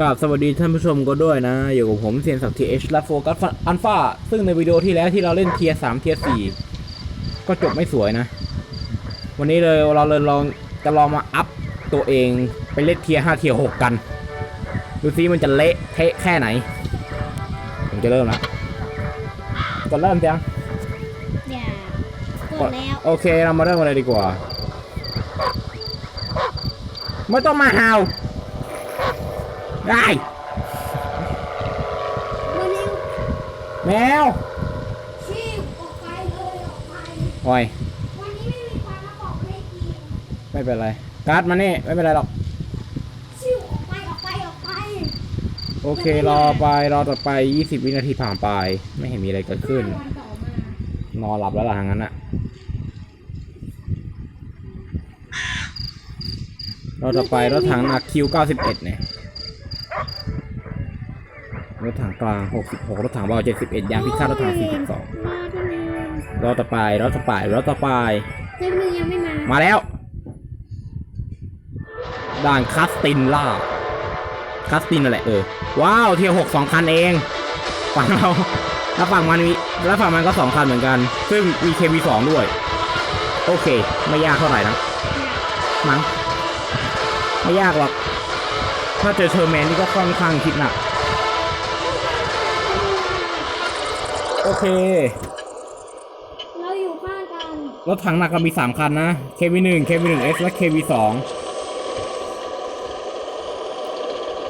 กับสวัสดีท่านผู้ชมก็ด้วยนะ อยู่กับผมเซียนสักทีเอชและโฟกัสอันฟาซึ่งในวิดีโอที่แล้วที่เราเล่นเทียสามเทียสี่ก็จบไม่สวยนะ วันนี้เลยเราเลยลองจะลองมาอัพตัวเองไปเล่นเทียห้าเทียหกกัน ดูซิมันจะเละเทะแค่ไหน ผมจะเริ่มแล้วกดเริ่มยังอย่ากดแล้วโอเคเรามาเริ่มกันเลยดีกว่า ไม่ต้องมาเห่า ได้วันนี้แมวชีพออกไปเลยออกไปโอ้ยวันนี้ไม่มีความมาบอกเลขกีไม่เป็นไร การ์ดมานี่ ไม่เป็นไรหรอกชิวออกไปออกไปออกไปโอเค รอไป รอต่อไป 20 วินาทีผ่านไป ไม่เห็นมีอะไรเกิดขึ้น วันต่อมานอนหลับแล้วล่ะทางนั้นอะรอต่อไปรถถังหนักคิว91เนี่ย รถถังกลาง 66 รถถังเบา71 ยางพิฆาตรถถัง42รอทำไมรอต่อไปรอต่อไปรอต่อไปเจ้าหนึ่งยังไม่มา มาแล้ว ด่านคัสตินล่า คัสตินอะไรเออ ว้าวเทียร์หกสองคันเอง ฝั่งเราแล้วฝั่งมันมีแล้วฝั่งมันก็สองคันเหมือนกัน ซึ่งมี KV สองด้วย โอเค ไม่ยากเท่าไหร่นะ มั้ง ไม่ยากหรอก ถ้าเจอเชอร์แมนนี่ก็ค่อนข้างคิดหนัก โอเค เราอยู่ข้างกัน รถถังหนักก็มีสามคันนะ KV หนึ่ง KV หนึ่ง S และ KV สอง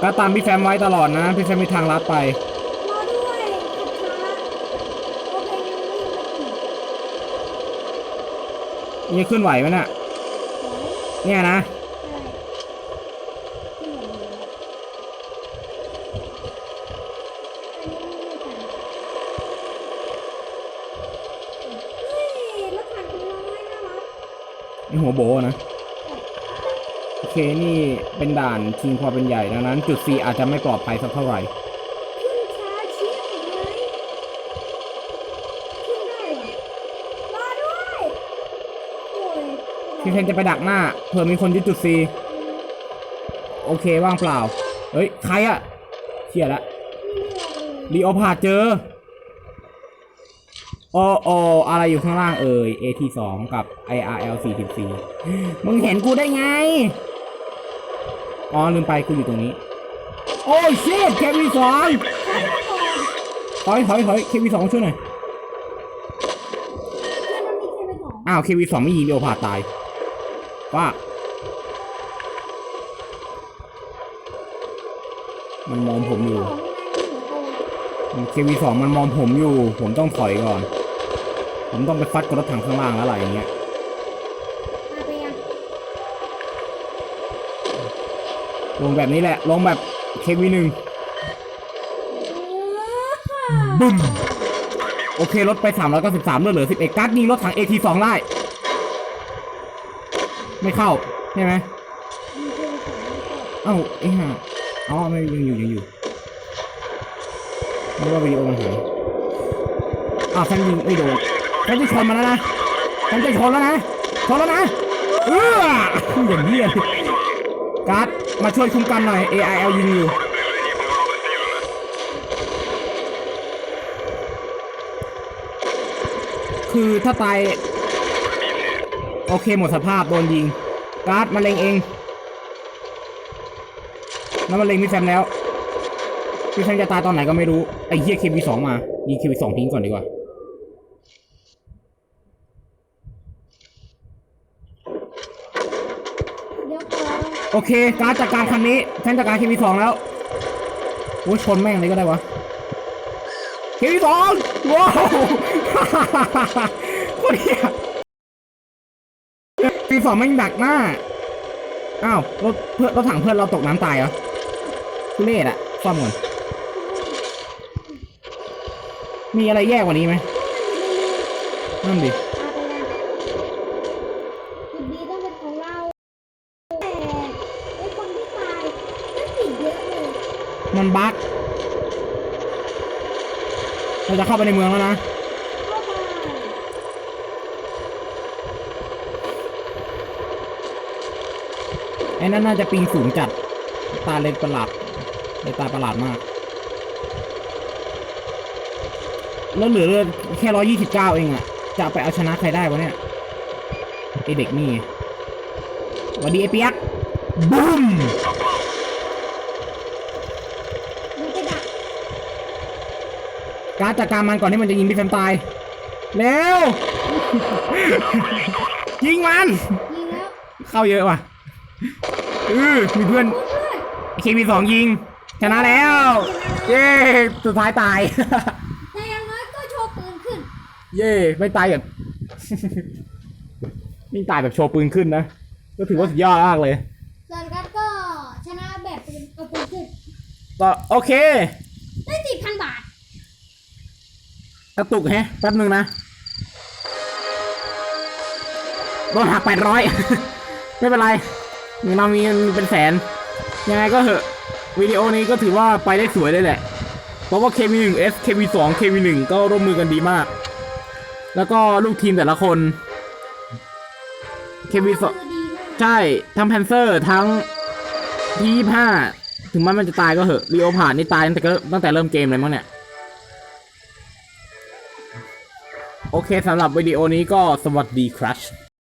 ก็ตามพี่แฟมไว้ตลอดนะ พี่แฟมมีทางลัดไป รอด้วยขับช้าโอเคยังไม่ถึงนี่ขึ้นไหวไหมน่ะไหวเนี่ยนะ ใช่ที่เหลืออยู่แล้วอันนี้ไม่ได้กันเฮ้ยรถถังของเราไม่น่ารัก นี่หัวโบนะ โอเคนี่เป็นด่านชิงความเป็นใหญ่ดังนั้น จุด C อาจจะไม่ปลอดภัยสักเท่าไหร่ขึ้นช้าเชียบเลยขึ้นได้เหรอรอด้วยโอ้ยพี่แฟมจะไปดักหน้าเผื่อมีคนยึดจุด C โอเคว่างเปล่า เฮ้ย ใครอะเชี่ยละนี่ไม่รอเลยลีโอพาดเจอ โอโออะไรอยู่ข้างล่างเอ่ย AT2 กับ IRL 44มึงเห็นกูได้ไง อ๋อ ลืมไปกูอยู่ตรงนี้ โอ้ยเชิดเควีสองถอยถอยถอยเควีสองช่วยหน่อย อ้าวเควีสองไม่ยิงลีโอพาดตาย ว่า มันมองผมอยู่เหลือตัวเควีสองมันมองผมอยู่ ผมต้องถอยก่อน ผมต้องไปฟัดกับรถถังข้างล่างแล้วอะไรอย่างเงี้ยมาไปยังลงแบบนี้แหละ ลงแบบเควีหนึ่งเออบึ้มโอเคลดไป 393เหลือเหลือ11การ์ดยิงรถถัง AT2 ได้ไม่เข้า ใช่ไหมมีแค่ไปสองไม่เข้าเอ้าไอ้ห่าอ๋อไม่ยังอยู่ยังอยู่ไม่ว่าวิดีโอมันหายอ้าวแฟนยิงไม่โดน แฟนจะชนมาแล้วนะแฟนจะชนแล้วนะชนแล้วนะเอออย่างนี้ยการ์ดมาช่วยคุ้มกันหน่อย AIL ยิงอยู่คือถ้าตายโอเคหมดสภาพโดนยิง การ์ดมาเล็งเองแล้วมันเล็งพี่แซมแล้วพี่แซมจะตายตอนไหนก็ไม่รู้ไอ้เหี้ยเควีสองมายิงเควีสองทิ้งก่อนดีกว่า เดี๋ยวก่อน โอเค การจัดการคันนี้ฉันจัดการเควีสองแล้วโอ้ชนแม่งเลยก็ได้วะเควีสองว้าวโคตรเหี้ยเควีสองแม่งดักหน้า อ้าวรถเพื่อนรถถังเพื่อนเราตกน้ำตายเหรอทุเรศอะซ่อมก่อนมีอะไรแย่กว่านี้ไหมนั่นดิ มาไปยังจุดดีต้องเป็นของเราแต่ไอ้คนที่ตายนั่นติดเยอะเลย มันบั๊กเราจะเข้าไปในเมืองแล้วนะไอ้นั่นน่าจะปิงสูงจัด ตาเล็กประหลาดได้ตาประหลาดมาก แล้วเหลือเลือดแค่ร้อยี่สิบเก้าเองอะจะไปเอาชนะใครได้วะเนี่ยไอเด็กนี่วัสดีไอเปียกบูม มันจะดัก การดจัดการมันก่อนที่มันจะยิงพี่แฟมตาย เร็ว ยิงมัน ยิงแล้วเข้าเยอะว่ะเออมีเพื่อนโอ้เพื่อนเคมีสองยิง ชนะแล้ว เย้ สุดท้ายตาย แต่อย่างน้อยก็โชว์ปืนขึ้น เย่ไม่ตายแบบ นี่ตายแบบโชว์ปืนขึ้นนะ ก็ถือว่าสุดยอดมากเลย ส่วนกันก็ชนะแบบปืนเอาปืนขึ้น ก็โอเค ได้สี่พันบาท ก ระตุกแฮะแป๊บนึงนะโดนหักแปดร้อยไม่เป็นไรอย่างเรามีเป็นแสน ยังไงก็เหอะวิดีโอนี้ก็ถือว่าไปได้สวยเลยแหละ เพราะว่า KV1S KV2 KV1 ก็ร่วมมือกันดีมาก แล้วก็ลูกทีมแต่ละคน KV2 ใช่ทั้งแพนเซอร์ทั้งที่ห้าถึงมันมันจะตายก็เหอะรีโอผ่านนี่ตายตั้งแต่ตั้งแต่เริ่มเกมเลยมั้งเนี่ย โอเคสำหรับวิดีโอนี้ก็สวัสดีครับ